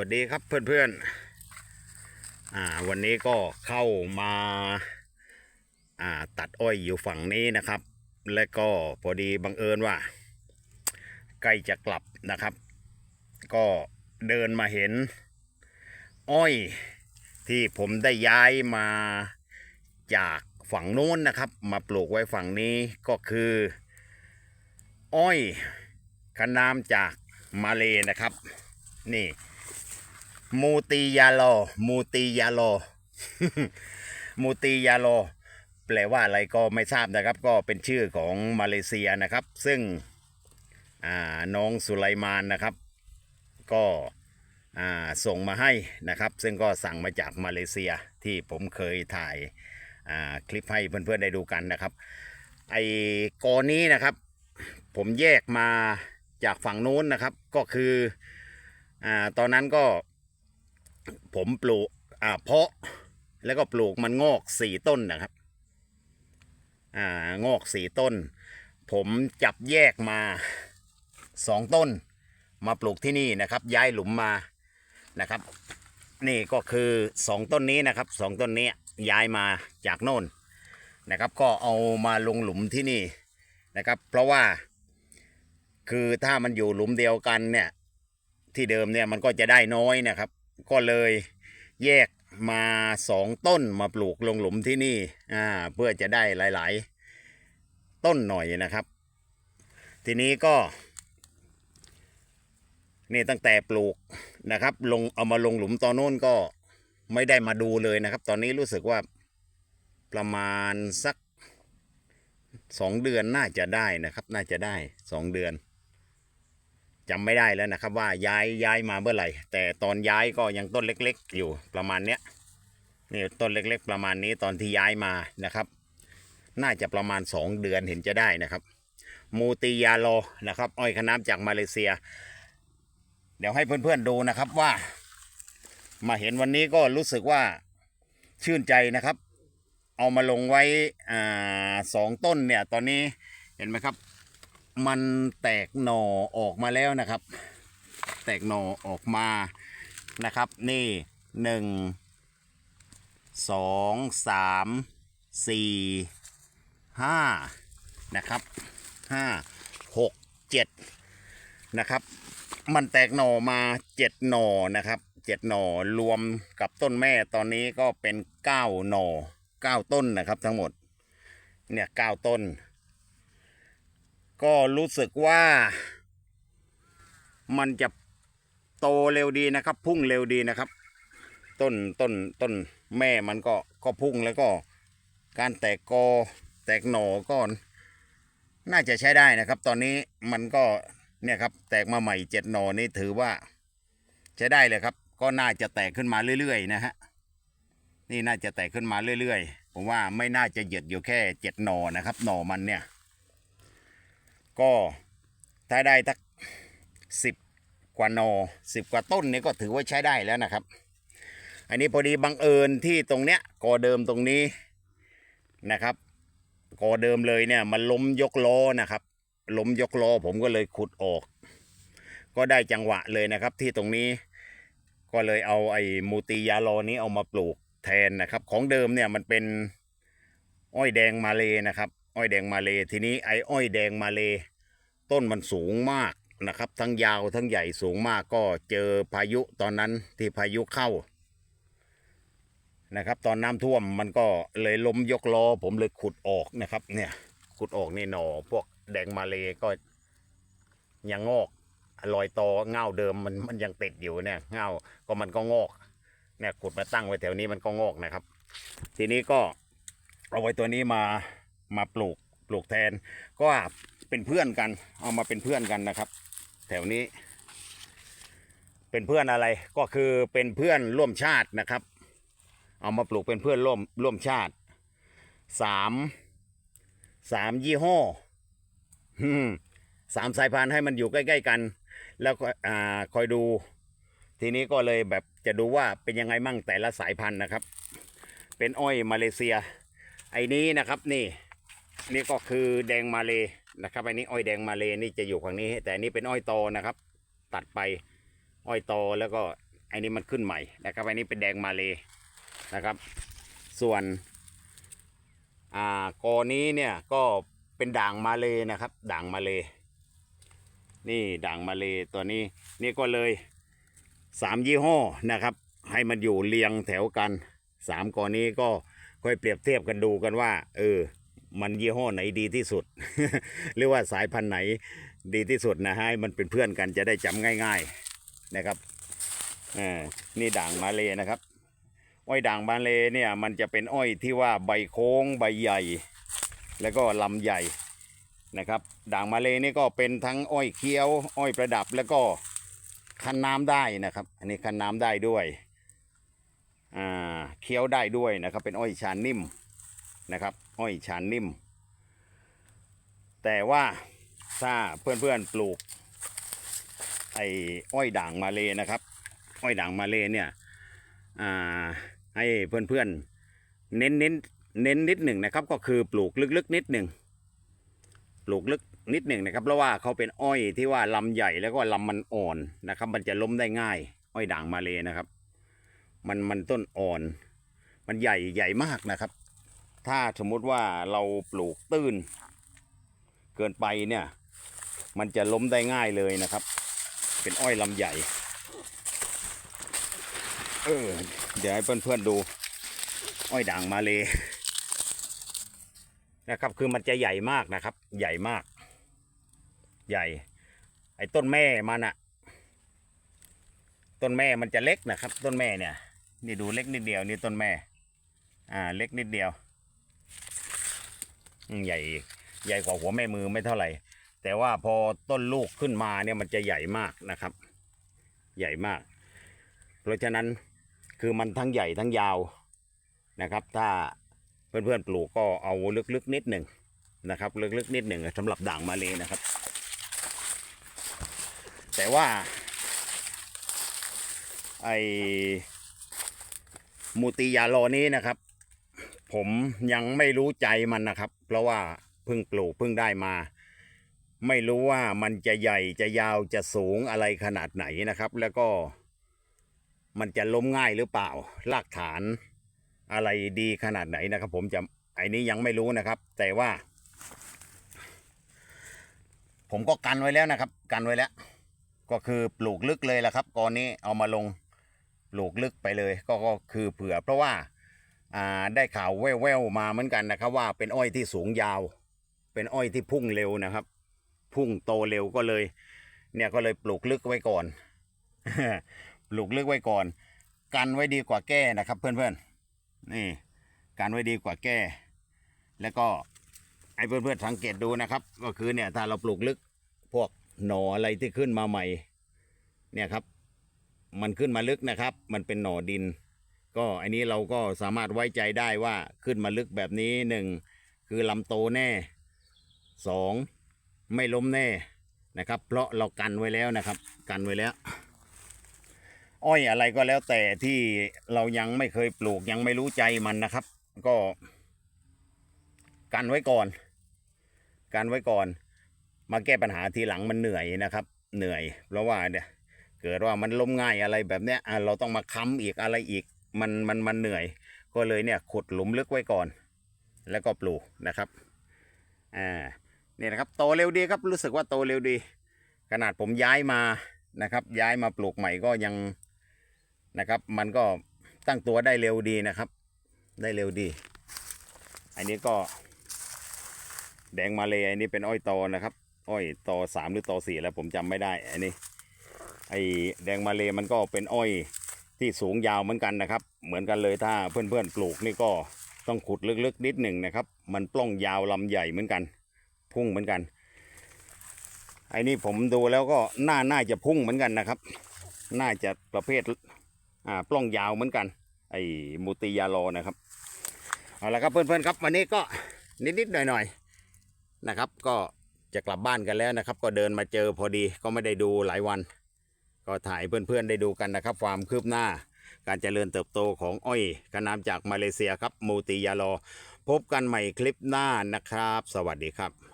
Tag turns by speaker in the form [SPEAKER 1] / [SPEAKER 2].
[SPEAKER 1] วัสดีครับเพื่อนๆอ่าวันนี้ก็เข้ามาอ่าตัดอ้อยอยู่ฝั่งนี้นะครับ และก็พอดีบังเอิญว่า ใกล้จะกลับนะครับ ก็เดินมาเห็น อ้อยที่ผมได้ย้ายมาจากฝั่งโน้นนะครับ มาปลูกไว้ฝั่งนี้ก็คือ อ้อยขนามจากมาเลนะครับ นี่ มูติยาโลมูติยาโลมูติยาโลแปลว่าอะไรก็ไม่ทราบนะครับ ก็เป็นชื่อของมาเลเซียนะครับ ซึ่งน้องสุไลมานนะครับ ก็ส่งมาให้นะครับ ซึ่งก็สั่งมาจากมาเลเซียที่ผมเคยถ่ายคลิปให้เพื่อนๆได้ดูกันนะครับ ไอ้กอนี้นะครับ ผมแยกมาจากฝั่งนู้นนะครับ ก็คืออตอนนั้นก็ ผมปลูกอ่าเพาะแล้วก็ปลูกมันงอกสี่ต้นนะครับ อ่างอกสี่ต้น ผมจับแยกมาสองต้น มาปลูกที่นี่นะครับ ย้ายหลุมมานะครับ นี่ก็คือสองต้นนี้นะครับสองต้นนี้ย้ายมาจากโน่นนะครับ ก็เอามาลงหลุมที่นี่นะครับ เพราะว่า คือถ้ามันอยู่หลุมเดียวกันเนี่ยที่เดิมเนี่ยมันก็จะได้น้อยนะครับ ก็เลยแยกมาสองต้นมาปลูกลงหลุมที่นี่อ่าเพื่อจะได้หลาย ๆ ต้นหน่อยนะครับ ทีนี้ก็ นี่ตั้งแต่ปลูกนะครับ ลงเอามาลงหลุมตอนโน้นก็ไม่ได้มาดูเลยนะครับ ตอนนี้รู้สึกว่าประมาณสักสองเดือนน่าจะได้นะครับ น่าจะได้สองเดือน จำไม่ได้แล้วนะครับว่าย้ายย้ายมาเมื่อไหร่ แต่ตอนย้ายก็ยังต้นเล็ก ๆ อยู่ประมาณเนี้ยนี่ต้นเล็ก ๆ ประมาณนี้ตอนที่ย้ายมานะครับ น่าจะประมาณสองเดือนเห็นจะได้นะครับ มูติยาโลนะครับอ้อยขน้ำจากมาเลเซีย เดี๋ยวให้เพื่อนๆดูนะครับว่า มาเห็นวันนี้ก็รู้สึกว่าชื่นใจนะครับ เอามาลงไว้อ่าสองต้นเนี่ยตอนนี้เห็นไหมครับ มันแตกหน่อออกมาแล้วนะครับ แตกหน่อออกมานะครับ นี่หนึ่งสองสามสี่ห้านะครับห้าหกเจ็ดนะครับ มันแตกหน่อมาเจ็ดหน่อนะครับเจ็ดหน่อรวมกับต้นแม่ตอนนี้ก็เป็นเก้าหน่อเก้าต้นนะครับทั้งหมดเนี่ยเก้าต้น ก็รู้สึกว่ามันจะโตเร็วดีนะครับ พุ่งเร็วดีนะครับ ต้นต้นต้นแม่มันก็ก็พุ่งแล้วก็ การแตกกอแตกหน่อก็น่าจะใช้ได้นะครับ ตอนนี้มันก็เนี่ยครับ แตกมาใหม่เจ็ดหน่อนี่ถือว่าใช้ได้เลยครับ ก็น่าจะแตกขึ้นมาเรื่อยๆนะฮะนี่น่าจะแตกขึ้นมาเรื่อยๆ ผมว่าไม่น่าจะเหยียดอยู่แค่เจ็ดหน่อนะครับ หน่อมันเนี่ย ก็ถ้าได้ทักสิบกว่าหนอสิบกว่าต้นนี่ก็ถือว่าใช้ได้แล้วนะครับ อันนี้พอดีบังเอิญที่ตรงเนี้ยกอเดิมตรงนี้นะครับกอเดิมเลยเนี่ยมันล้มยกล้อนะครับ ล้มยกล้อผมก็เลยขุดออก ก็ได้จังหวะเลยนะครับที่ตรงนี้ก็เลยเอาไอ้มูติยาโลนี้เอามาปลูกแทนนะครับ ของเดิมเนี่ยมันเป็นอ้อยแดงมาเลยนะครับ อ้อยแดงมาเลทีนี้ไอ้อ้อยแดงมาเล ต้นมันสูงมากนะครับ ทั้งยาวทั้งใหญ่สูงมากก็เจอพายุตอนนั้นที่พายุเข้านะครับ ตอนน้ำท่วมมันก็เลยล้มยกล้อ ผมเลยขุดออกนะครับ เนี่ยขุดออกนี่หนอพวกแดงมาเลก็ยังงอกรอยตอเง่าเดิมมันมันยังติดอยู่เนี่ยเง่าก็มันก็งอกเนี่ยขุดมาตั้งไว้แถวนี้มันก็งอกนะครับ ทีนี้ก็เอาไว้ตัวนี้มา มาปลูกปลูกแทน ก็เป็นเพื่อนกัน เอามาเป็นเพื่อนกันนะครับ แถวนี้ เป็นเพื่อนอะไรก็คือเป็นเพื่อนร่วมชาตินะครับ เอามาปลูกเป็นเพื่อนร่วมร่วมชาติสามสามยี่ห้อสามสายพันธุ์ให้มันอยู่ใกล้ๆกัน แล้วก็อ่าคอยดู ทีนี้ก็เลยแบบจะดูว่าเป็นยังไงมั่งแต่ละสายพันธุ์นะครับ เป็นอ้อยมาเลเซีย ไอ้นี้นะครับนี่ นี่ก็คือแดงมาเลยนะครับอันนี้อ้อยแดงมาเลยนี่จะอยู่ฝั่งนี้ แต่อันนี้เป็นอ้อยโตนะครับ ตัดไปอ้อยโตแล้วก็อันนี้มันขึ้นใหม่นะครับอันนี้เป็นแดงมาเลยนะครับ ส่วนอ่ากอนี้เนี่ยก็เป็นด่างมาเลยนะครับ ด่างมาเลยนี่ด่างมาเลยตัวนี้นี่ก็เลยสามยี่ห้อนะครับ ให้มันอยู่เรียงแถวกันสามกอนี้ก็ค่อยเปรียบเทียบกันดูกันว่า เออ มันยี่ห้อไหนดีที่สุด หรือว่าสายพันธุ์ไหนดีที่สุดนะให้มันเป็นเพื่อนกันจะได้จำง่าย ๆนะครับนี่ด่างมาเลยนะครับอ้อยด่างมาเลยเนี่ยมันจะเป็นอ้อยที่ว่าใบโค้งใบใหญ่ แล้วก็ลำใหญ่นะครับ ด่างมาเลยนี่ก็เป็นทั้งอ้อยเคี้ยว อ้อยประดับแล้วก็คั้นน้ำได้นะครับ อันนี้คั้นน้ำได้ด้วยอ่าเคี้ยวได้ด้วยนะครับ เป็นอ้อยชานนิ่ม นะครับอ้อยชานนิ่ม แต่ว่าถ้าเพื่อนๆปลูกไอ้อ้อยด่างมาเลยนะครับ อ้อยด่างมาเลยเนี่ยให้เพื่อนๆเน้นเน้นเน้นนิดหนึ่งนะครับ ก็คือปลูกลึกๆนิดหนึ่งปลูกลึกนิดหนึ่งนะครับ เพราะว่าเขาเป็นอ้อยที่ว่าลำใหญ่แล้วก็ลำมันอ่อนนะครับ มันจะล้มได้ง่าย อ้อยด่างมาเลยนะครับ มันมันต้นอ่อน มันใหญ่ใหญ่มากนะครับ ถ้าสมมุติว่าเราปลูกตื้น เกินไปเนี่ย มันจะล้มได้ง่ายเลยนะครับ เป็นอ้อยลำใหญ่ เออ เดี๋ยวให้เพื่อนๆดู อ้อยด่างมาเลยนะครับ คือมันจะใหญ่มากนะครับ ใหญ่มาก ใหญ่ ไอ้ต้นแม่มันอะต้นแม่มันจะเล็กนะครับ ต้นแม่เนี่ย นี่ดูเล็กนิดเดียวนี่ต้นแม่ อ่า เล็กนิดเดียว ใหญ่ใหญ่กว่าหัวแม่มือไม่เท่าไหร่ แต่ว่าพอต้นลูกขึ้นมาเนี่ยมันจะใหญ่มากนะครับ ใหญ่มาก เพราะฉะนั้นคือมันทั้งใหญ่ทั้งยาวนะครับ ถ้าเพื่อนๆปลูกก็เอาลึกๆนิดหนึ่งนะครับ ลึกๆนิดหนึ่งสำหรับด่างมาเลยนะครับ แต่ว่าไอมูติยาโลนี้นะครับ ผมยังไม่รู้ใจมันนะครับ เพราะว่าเพิ่งปลูกเพิ่งได้มา ไม่รู้ว่ามันจะใหญ่จะยาวจะสูงอะไรขนาดไหนนะครับ แล้วก็ มันจะล้มง่ายหรือเปล่า รากฐานอะไรดีขนาดไหนนะครับ ผมจะไอ้นี้ยังไม่รู้นะครับ แต่ว่า ผมก็กันไว้แล้วนะครับ กันไว้แล้ว ก็คือปลูกลึกเลยแหละครับกอนนี้เอามาลงปลูกลึกไปเลย ก็ก็คือเผื่อเพราะว่า ได้ข่าวแว่วๆมาเหมือนกันนะครับ ว่าเป็นอ้อยที่สูงยาว เป็นอ้อยที่พุ่งเร็วนะครับ พุ่งโตเร็วก็เลย เนี่ยก็เลยปลูกลึกไว้ก่อน ปลูกลึกไว้ก่อน กันไว้ดีกว่าแก้นะครับ เพื่อนๆนี่กันไว้ดีกว่าแก้ แล้วก็ไอ้เพื่อนๆสังเกตดูนะครับ ก็คือเนี่ยถ้าเราปลูกลึกพวกหน่ออะไรที่ขึ้นมาใหม่ เนี่ยครับ มันขึ้นมาลึกนะครับ มันเป็นหน่อดิน ก็อันนี้เราก็สามารถไว้ใจได้ว่าขึ้นมาลึกแบบนี้หนึ่งคือลำโตแน่สองไม่ล้มแน่นะครับ เพราะเรากันไว้แล้วนะครับ กันไว้แล้ว อ้อยอะไรก็แล้วแต่ที่เรายังไม่เคยปลูกยังไม่รู้ใจมันนะครับ ก็ กันไว้ก่อน กันไว้ก่อน มาแก้ปัญหาทีหลังมันเหนื่อยนะครับ เหนื่อย เพราะว่าเนี่ยเกิดว่ามันล้มง่ายอะไรแบบเนี้ยเราต้องมาค้ำอีกอะไรอีก มันมันมันเหนื่อย ก็เลยเนี่ยขุดหลุมลึกไว้ก่อน แล้วก็ปลูกนะครับอ่าเนี่ยนะครับโตเร็วดีครับรู้สึกว่าโตเร็วดี ขนาดผมย้ายมานะครับ ย้ายมาปลูกใหม่ก็ยังนะครับ มันก็ตั้งตัวได้เร็วดีนะครับ ได้เร็วดี อันนี้ก็ แดงมาเลยอันนี้เป็นอ้อยตอนะครับ อ้อยตอสามหรือตอสี่แล้วผมจำไม่ได้อันนี้ไอแดงมาเลยมันก็เป็นอ้อย ที่สูงยาวเหมือนกันนะครับ เหมือนกันเลยถ้าเพื่อนๆปลูกนี่ก็ต้องขุดลึกๆนิดหนึ่งนะครับ มันปล้องยาวลำใหญ่เหมือนกัน พุ่งเหมือนกันไอ้นี่ผมดูแล้วก็น่าน่าจะพุ่งเหมือนกันนะครับ น่าจะประเภทอ่าปล้องยาวเหมือนกัน ไอ้มูติยาโลนะครับเอาละครับเพื่อนๆครับ วันนี้ก็นิดๆหน่อยๆนะครับ ก็จะกลับบ้านกันแล้วนะครับ ก็เดินมาเจอพอดีก็ไม่ได้ดูหลายวัน ก็ถ่ายเพื่อนๆได้ดูกันนะครับ ความคืบหน้า การเจริญเติบโตของอ้อยกระน้ำจากมาเลเซียครับมูติยาโลพบกันใหม่คลิปหน้านะครับ สวัสดีครับ